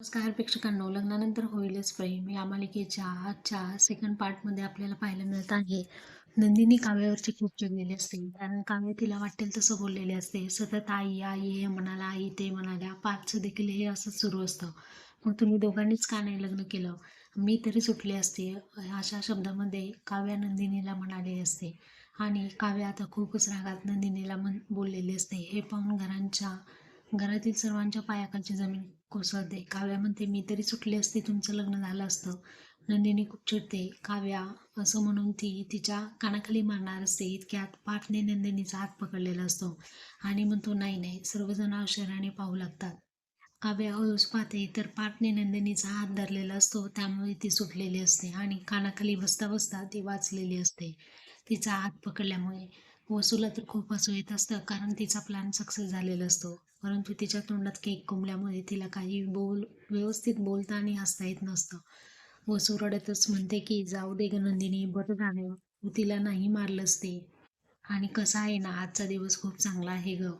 नमस्कार प्रेक्षकांनो. लग्नानंतर होईलच प्रेम. या मालिकेच्या आजच्या सेकंड पार्टमध्ये आपल्याला पाहायला मिळत आहे. नंदिनी काव्यावरची खूप चिडलेली असते. कारण काव्य तिला वाटेल तसं बोललेले असते. सतत आई आई हे म्हणाला आई ते म्हणाल्या. पाचचं देखील हे असंच सुरू असतं. मग तुम्ही दोघांनीच का नाही लग्न केलं? मी तरी सुटले असते. अशा शब्दामध्ये काव्या नंदिनीला म्हणाले असते. आणि काव्य आता खूपच रागात नंदिनीला म्हण बोललेले असते. हे पाहून घरांच्या घरातील सर्वांच्या पायाखालची जमीन कोसळते. काव्या म्हणते मी तरी सुटले असते तुमचं लग्न झालं असतं. नंदिनी खूप चिडते. काव्या असं म्हणून ती तिच्या कानाखाली मारणार असते इतक्यात पाठने नंदिनीचा हात पकडलेला असतो. आणि म्हणतो नाही नाही सर्वजण अवशराने पाहू लागतात. काव्या हळूस पाहते तर पाठने नंदिनीचा हात धरलेला असतो त्यामुळे ती सुटलेली असते आणि कानाखाली बसता बसता ती वाचलेली असते. तिचा हात पकडल्यामुळे वसूला तर खूप हसू येत असतं कारण तिचा प्लॅन सक्सेस झालेला असतो. परंतु तिच्या तोंडात केक कोंबल्यामुळे तिला काही बोल व्यवस्थित बोलता आणि हसता येत नसतं. वसू रडतच म्हणते की जाऊ दे ग नंदिनी बरं झालं. तू तिला नाही मारलंस ते. आणि कसा आहे ना आजचा दिवस खूप चांगला आहे ग.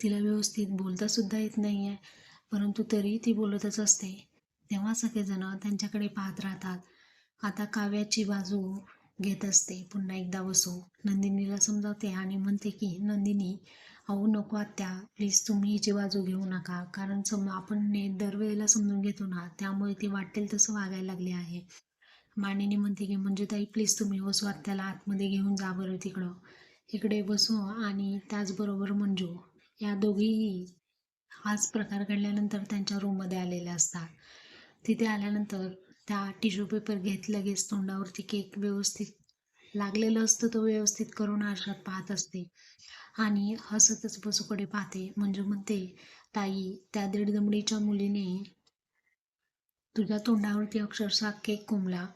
तिला व्यवस्थित बोलता सुद्धा येत नाही आहे परंतु तरी ती बोलतच असते. तेव्हा सगळेजण त्यांच्याकडे पाहत राहतात. आता काव्याची बाजू घेत असते. पुन्हा एकदा वसू नंदिनीला समजावते आणि म्हणते की नंदिनी अहो नको आत्या. प्लीज तुम्ही हिची बाजू घेऊ नका. कारण सम आपण ने दरवेळेला समजून घेतो ना त्यामुळे ती वाटेल तसं वागायला लागली आहे. मानिनी म्हणते की म्हणजे ताई प्लीज तुम्ही वसू आत्याला आतमध्ये घेऊन जा बरं तिकडं. इकडे बसू आणि त्याचबरोबर मंजू. या दोघीही हाच प्रकार घडल्यानंतर त्यांच्या रूममध्ये आलेल्या असतात. तिथे आल्यानंतर त्या टिश्यू पेपर घेत लगेच तोंडावरती केक व्यवस्थित लागलेलं असतं तो व्यवस्थित करून आरशात पाहत असते. आणि हसतच बसूकडे पाहते. म्हणजे म्हणते ताई त्या दीड दमडीच्या मुलीने तुझ्या तोंडावरती अक्षरशः केक कोंबला.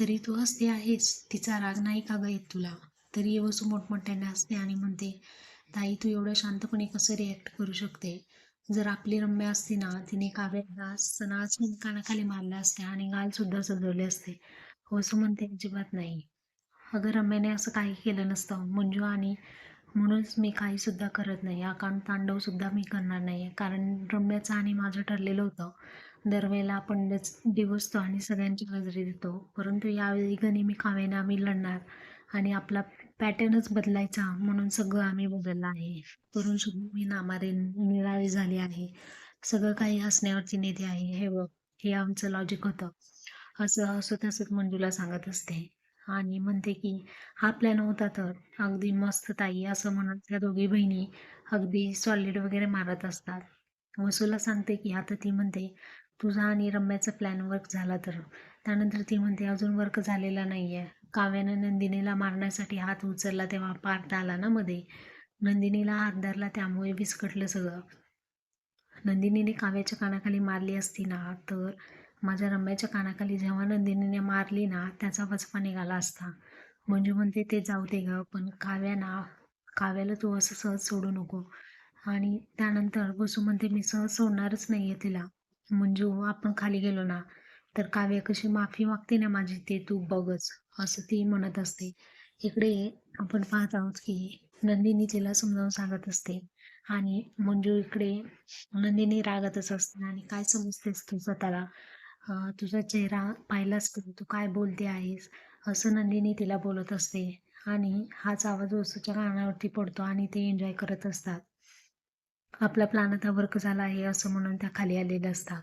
तरी तू हसते आहेस तिचा राग नाही का ग येत तुला तरी वसू मोठमोठ्याने हसते आणि म्हणते ताई तू एवढं शांतपणे कसं रिॲक्ट करू शकते? जर आपली रम्या असती ना तिने काव्याला सणाच कानाखाली मारल्या असते आणि गालसुद्धा सजवले असते. वसू म्हणते अजिबात नाही. अगं रम्याने असं काही केलं नसतं. मंजू आणि म्हणूनच मी काहीसुद्धा करत नाही. आकांत तांडवसुद्धा मी करणार नाही आहे कारण रम्याचं आणि माझं ठरलेलं होतं. दरवेळेला आपण डिवसतो आणि सगळ्यांची गजरी देतो. परंतु यावेळी गणी मी काव्याने आम्ही लढणार आणि आपला पॅटर्नच बदलायचा म्हणून सगळं आम्ही बदललं आहे. करून सुद्धा मी नामारे निराळी झाली आहे. सगळं काही हसण्यावरची नेते आहे. हे बघ हे आमचं लॉजिक होतं. असं हसत हसत मंजूला सांगत असते. आणि म्हणते की हा प्लॅन होता तर. अगदी मस्त ताई असं म्हणत त्या दोघी बहिणी अगदी सॉलिड वगैरे मारत असतात. वसूला सांगते की आता ती म्हणते तुझा आणि रम्याचा प्लॅन वर्क झाला तर. त्यानंतर ती म्हणते अजून वर्क झालेला नाही आहे काव्यानं नंदिनीला मारण्यासाठी हात उचलला तेव्हा पार्ट आला ना मध्ये. नंदिनीला हात धरला त्यामुळे विस्कटलं सगळं. नंदिनीने काव्याच्या कानाखाली मारली असती ना तर माझ्या रम्याच्या कानाखाली जेव्हा नंदिनीने मारली ना त्याचा वचपा निघाला असता. मंजू म्हणते ते जाऊ दे ग पण काव्या ना काव्याला तू असं सहज सोडू नको. आणि त्यानंतर बसू म्हणते मी सहज सोडणारच नाही आहे तिला. मंजू आपण खाली गेलो ना तर काव्य कशी माफी मागते ना माझी ते तू बघच असं ती म्हणत असते. इकडे आपण पाहत आहोत की नंदिनी तिला समजावून सांगत असते. आणि मंजू इकडे नंदिनी रागतच असते. आणि काय समजतेस तू स्वतःला? तुझा चेहरा पाहिलास तू तू काय बोलते आहेस? असं नंदिनी तिला बोलत असते आणि हाच आवाज वस्तूच्या कानावरती पडतो आणि ते एन्जॉय करत असतात. आपला प्लॅन आता वर्क झाला आहे असं म्हणून त्या खाली आलेल्या असतात.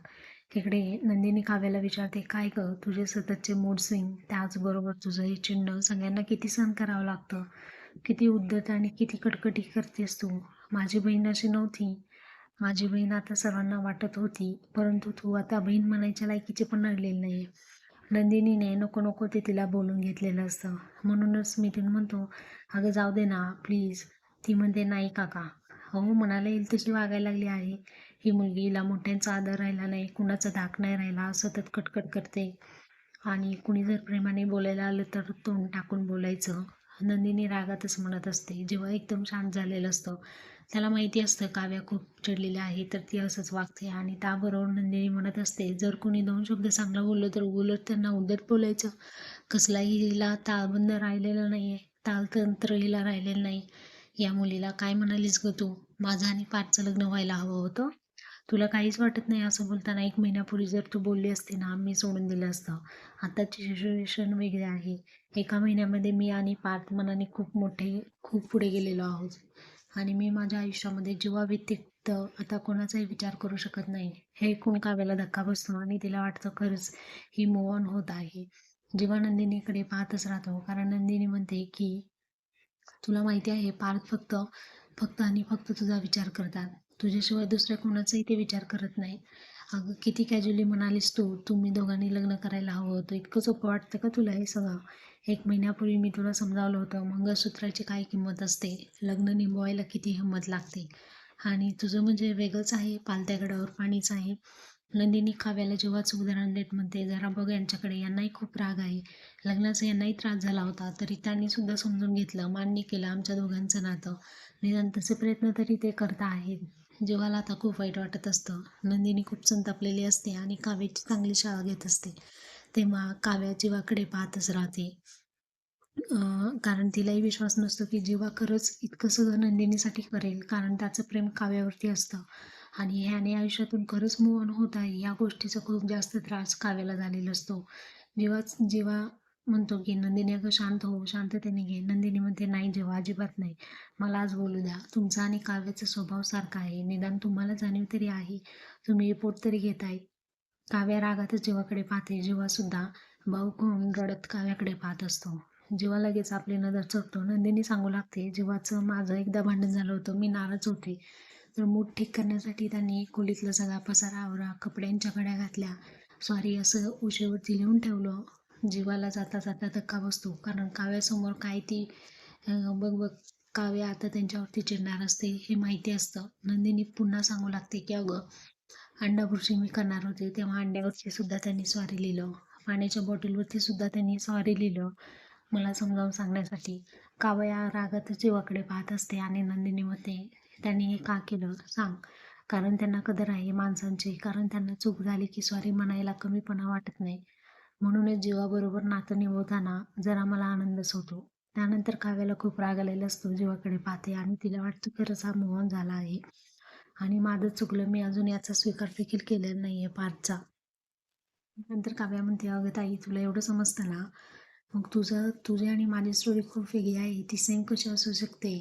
इकडे नंदिनी काव्याला विचारते काय ग तुझे सततचे मूड स्विंग त्याचबरोबर तुझं हे चिन्ह सगळ्यांना किती सहन करावं लागतं? किती उद्धत आणि किती कटकटी करतेस तू? माझी बहीण अशी नव्हती. माझी बहीण आता सर्वांना वाटत होती परंतु तू आता बहीण म्हणायच्या लायकीची पण राहिलेली नाही नंदिनीने नको नको ते तिला बोलून घेतलेलं असतं. म्हणूनच मी तिथून म्हणतो अगं जाऊ दे ना प्लीज ती म्हणते नाही काका. हो म्हणायला येईल तशी वागायला लागली आहे. ही मुलगी हिला मोठ्यांचा आदर राहिला नाही कुणाचा धाक नाही राहिला सतत कटकट करते. आणि कुणी जर प्रेमाने बोलायला आलं तर तोंड टाकून बोलायचं. नंदिनी रागातच म्हणत असते जेव्हा एकदम शांत झालेलं असतं. त्याला माहिती असतं काव्या खूप चिडलेली आहे तर ती असंच वागते आणि त्याबरोबर नंदिनी म्हणत असते जर कोणी दोन शब्द चांगला बोललं तर उलट त्यांना उद्धट बोलायचं. कसलाही हिला ताळबंद राहिलेलं नाही आहे तालतंत्र हिला राहिलेलं नाही. या मुलीला काय म्हणालीस ग तू? माझं आणि पाठचं लग्न व्हायला हवं होतं. तुला काहीच वाटत नाही असं बोलताना एक महिन्यापूर्वी जर तू बोलली असती ना मी सोडून दिलं असतं. आताची सिच्युएशन वेगळी आहे. एका महिन्यामध्ये मी आणि पार्थ मनाने खूप मोठे खूप पुढे गेलेलो आहोत. आणि मी माझ्या आयुष्यामध्ये जीवा व्यतिरिक्त आता कोणाचाही विचार करू शकत नाही हे ऐकून काव्याला धक्का बसतो आणि तिला वाटतं खरंच ही मूव ऑन होत आहे. जेव्हा नंदिनीकडे पाहतच राहतो कारण नंदिनी म्हणते की तुला माहिती आहे पार्थ फक्त फक्त आणि फक्त तुझा विचार करतात. तुझ्याशिवाय दुसऱ्या कोणाचाही ते विचार करत नाही. अगं किती कॅज्युअली म्हणालीस तू. तुम्ही दोघांनी लग्न करायला हवं होतं. इतकं सोपं वाटतं का तुला हे सगळं? एक महिन्यापूर्वी मी तुला समजावलं होतं मंगळसूत्राची काय किंमत असते? लग्न निंबवायला किती हिंमत लागते? आणि तुझं म्हणजे वेगळंच आहे पालत्या गडावर पाणीच आहे. नंदिनी काव्याला जेव्हाच उदाहरण देत म्हणते जरा बघ यांच्याकडे यांनाही खूप राग आहे. लग्नाचा यांनाही त्रास झाला होता तरी त्यांनी सुद्धा समजून घेतलं मान्य केलं आमच्या दोघांचं नातं. निदान तसे प्रयत्न तरी ते करता आहेत. जेव्हाला आता खूप वाईट वाटत असतं. नंदिनी खूप संतापलेली असते आणि काव्याची चांगली शाळा घेत असते. तेव्हा काव्या जीवाकडे पाहतच राहते. कारण तिलाही विश्वास नसतो की जीवा खरंच इतकं सगळं नंदिनीसाठी करेल कारण त्याचं प्रेम काव्यावरती असतं. आणि ह्याने आयुष्यातून खरंच मोहन होत आहे या गोष्टीचा खूप जास्त त्रास काव्याला झालेला असतो. जेव्हा जेव्हा म्हणतो की नंदिनी अगं शांत हो शांततेने घे. नंदिनी म्हणते नाही जेव्हा अजिबात नाही. मला आज बोलू द्या. तुमचा आणि काव्याचा स्वभाव सारखा आहे. निदान तुम्हाला जाणीव तरी आहे. तुम्ही रिपोर्ट तरी घेताय. काव्या रागातच जीवाकडे पाहते जेव्हा सुद्धा भाऊ होऊन रडत काव्याकडे पाहत असतो. जेव्हा लगेच आपली नजर चढतो नंदिनी सांगू लागते जेव्हाचं माझं एकदा भांडण झालं होतं मी नाराज होते. तर मूड ठीक करण्यासाठी त्यांनी खोलीतला सगळा पसारा आवरा कपड्यांच्या कड्या घातल्या. सॉरी असं उशेवरती लिहून ठेवलं. जीवाला जाता जाता धक्का बसतो. कारण काव्यासमोर काय ती बघ बघ काव्य आता त्यांच्यावरती चिडणार असते हे माहिती असतं. नंदिनी पुन्हा सांगू लागते की अगं अंडाभुर्जी मी करणार होते. तेव्हा अंड्यावरती सुद्धा त्यांनी स्वारी लिहिलं. पाण्याच्या बॉटलवरती सुद्धा त्यांनी स्वारी लिहिलं मला समजावून सांगण्यासाठी. कावया रागातच जीवाकडे पाहत असते आणि नंदिनी मते त्यांनी हे का केलं? सांग. कारण त्यांना कदर आहे माणसांची. कारण त्यांना चूक झाली की स्वारी म्हणायला कमीपणा वाटत नाही. म्हणूनच जीवाबरोबर नातं निभवताना जरा मला आनंदच होतो. त्यानंतर काव्याला खूप राग आलेला असतो जीवाकडे पाहते आणि तिला वाटतं खरंच हा मोहन झाला आहे. आणि माझं चुकलं मी अजून याचा स्वीकार देखील केलेला नाही आहे पाचचा नंतर काव्या म्हणते अगं ताई तुला एवढं समजतं ना? मग तुझं तुझी आणि माझी स्टोरी खूप वेगळी आहे. ती सेम कशी असू शकते?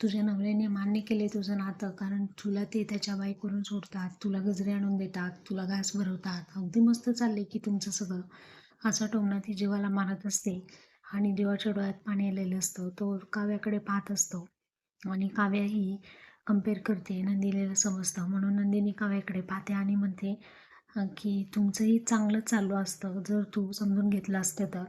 तुझ्या नवऱ्याने मान्य केले तुझं नातं कारण तुला ते त्याच्या बाईकवरून सोडतात तुला गजरे आणून देतात तुला घास भरवतात. अगदी मस्त चालले की तुमचं सगळं. असा टोमणा ती जीवाला मारत असते आणि जीवाच्या डोळ्यात पाणी आलेलं असतं. तो काव्याकडे पाहत असतो आणि काव्या ही कंपेअर करते नंदिनीला समजतं. म्हणून नंदिनी काव्याकडे पाहते आणि म्हणते की तुमचंही चांगलं चालू असतं. जर तू समजून घेतलं असतं तर.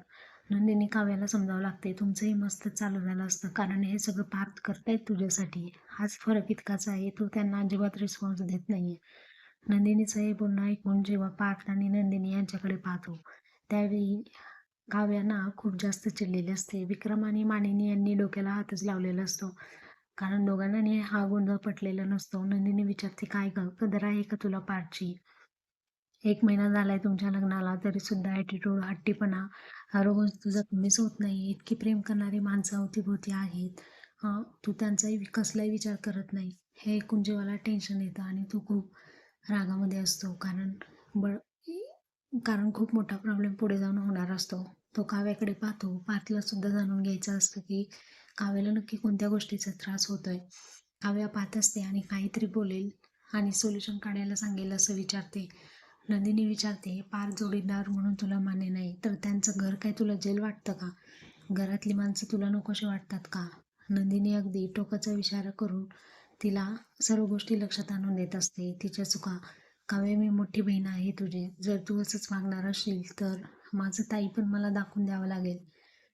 नंदिनी काव्याला समजावं लागते तुमचंही मस्त चालू झालं असतं. कारण हे सगळं पार्थ करतायत तुझ्यासाठी. हाच फरक इतकाच आहे तू त्यांना अजिबात रिस्पॉन्स देत नाही आहे नंदिनीचं हे बोलणं ऐकून जेव्हा पार्थ आणि नंदिनी यांच्याकडे पाहतो त्यावेळी काव्यांना खूप जास्त चिडलेली असते. विक्रम आणि मानिनी यांनी डोक्याला हातच लावलेला असतो. कारण दोघांनाही हा गोंधळ पटलेला नसतो. नंदिनी विचारते काय ग? कदर आहे का तुला पार्थची? एक महिना झालाय तुमच्या लग्नाला तरी सुद्धा ॲटिट्यूड हट्टीपणा रोज तुझा कमीच होत नाही इतकी प्रेम करणारी माणसं अवतीभोवती आहेत. तू त्यांचाही कसलाही विचार करत नाही. हे ऐकून जीवाला टेन्शन येतं आणि तू खूप रागामध्ये असतो. कारण बळ कारण खूप मोठा प्रॉब्लेम पुढे जाऊन होणार असतो. तो काव्याकडे पाहतो. पार्थला सुद्धा जाणून घ्यायचं असतं की काव्याला नक्की कोणत्या गोष्टीचा त्रास होतोय. काव्या पाहत असते आणि काहीतरी बोलेल आणि सोल्युशन काढायला सांगेल असं विचारते. नंदिनी विचारते पार जोडीदार म्हणून तुला मान्य नाही तर त्यांचं घर काय तुला जेल वाटतं का? घरातली माणसं तुला नकोशी वाटतात का? नंदिनी अगदी टोकाचा विचार करून तिला सर्व गोष्टी लक्षात आणून देत असते. तिच्या चुका काव्य मी मोठी बहीण आहे तुझी. जर तू असंच मागणार असशील तर माझं ताई पण मला दाखवून द्यावं लागेल.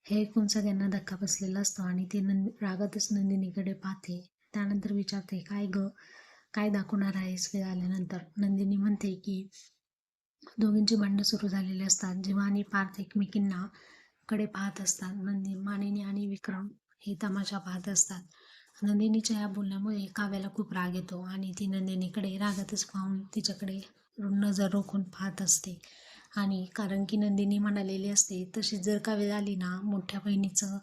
हे ऐकून सगळ्यांना धक्का बसलेला असतो आणि ते नंद रागातच नंदिनीकडे पाहते. त्यानंतर विचारते काय ग? काय दाखवणार आहेस? वेळ आल्यानंतर नंदिनी म्हणते की दोघींची भांडणं सुरू झालेली असतात. जेव्हा आणि पार्थ एकमेकींना कडे पाहत असतात नंदी मानिनी आणि विक्रम हे तमाशा पाहत असतात. नंदिनीच्या या बोलण्यामुळे काव्याला खूप राग येतो आणि ती नंदिनीकडे रागातच पाहून तिच्याकडे नजर रोखून पाहत असते. आणि कारण की नंदिनी म्हणालेली असते तशी जर का वेळ आली ना मोठ्या बहिणीचं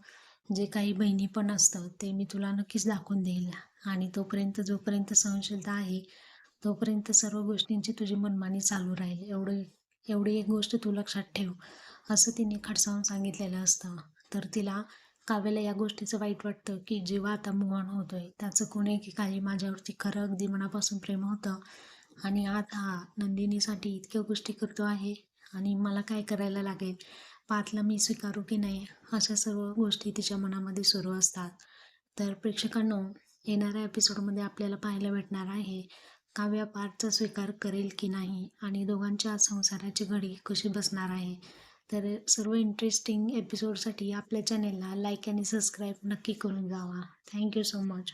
जे काही बहिणी पण असतं ते मी तुला नक्कीच दाखवून देईल. आणि तोपर्यंत जोपर्यंत सहनशीलता आहे तोपर्यंत सर्व गोष्टींची तुझी मनमानी चालू राहील. एवढी एवढी एक गोष्ट तू लक्षात ठेव. असं तिने खडसावून सांगितलेलं असतं. तर तिला काव्याला या गोष्टीचं वाईट वाटतं की जेव्हा आता मुवाण होतोय त्याचं कोणी की काही माझ्यावरती खरं अगदी मनापासून प्रेम होतं आणि आता हा नंदिनीसाठी इतक्या गोष्टी करतो आहे आणि मला काय करायला लागेल? पातला मी स्वीकारू की नाही? अशा सर्व गोष्टी तिच्या मनामध्ये सुरू असतात. तर प्रेक्षकांनो येणाऱ्या एपिसोडमध्ये आपल्याला पाहायला भेटणार आहे काव्या पार्थचा स्वीकार करेल की नाही आणि दोघांच्या संसाराची घडी कशी बसणार आहे? तर सर्व इंटरेस्टिंग एपिसोडसाठी आपल्या चॅनेलला लाईक आणि सबस्क्राईब नक्की करून जावा. Thank you so much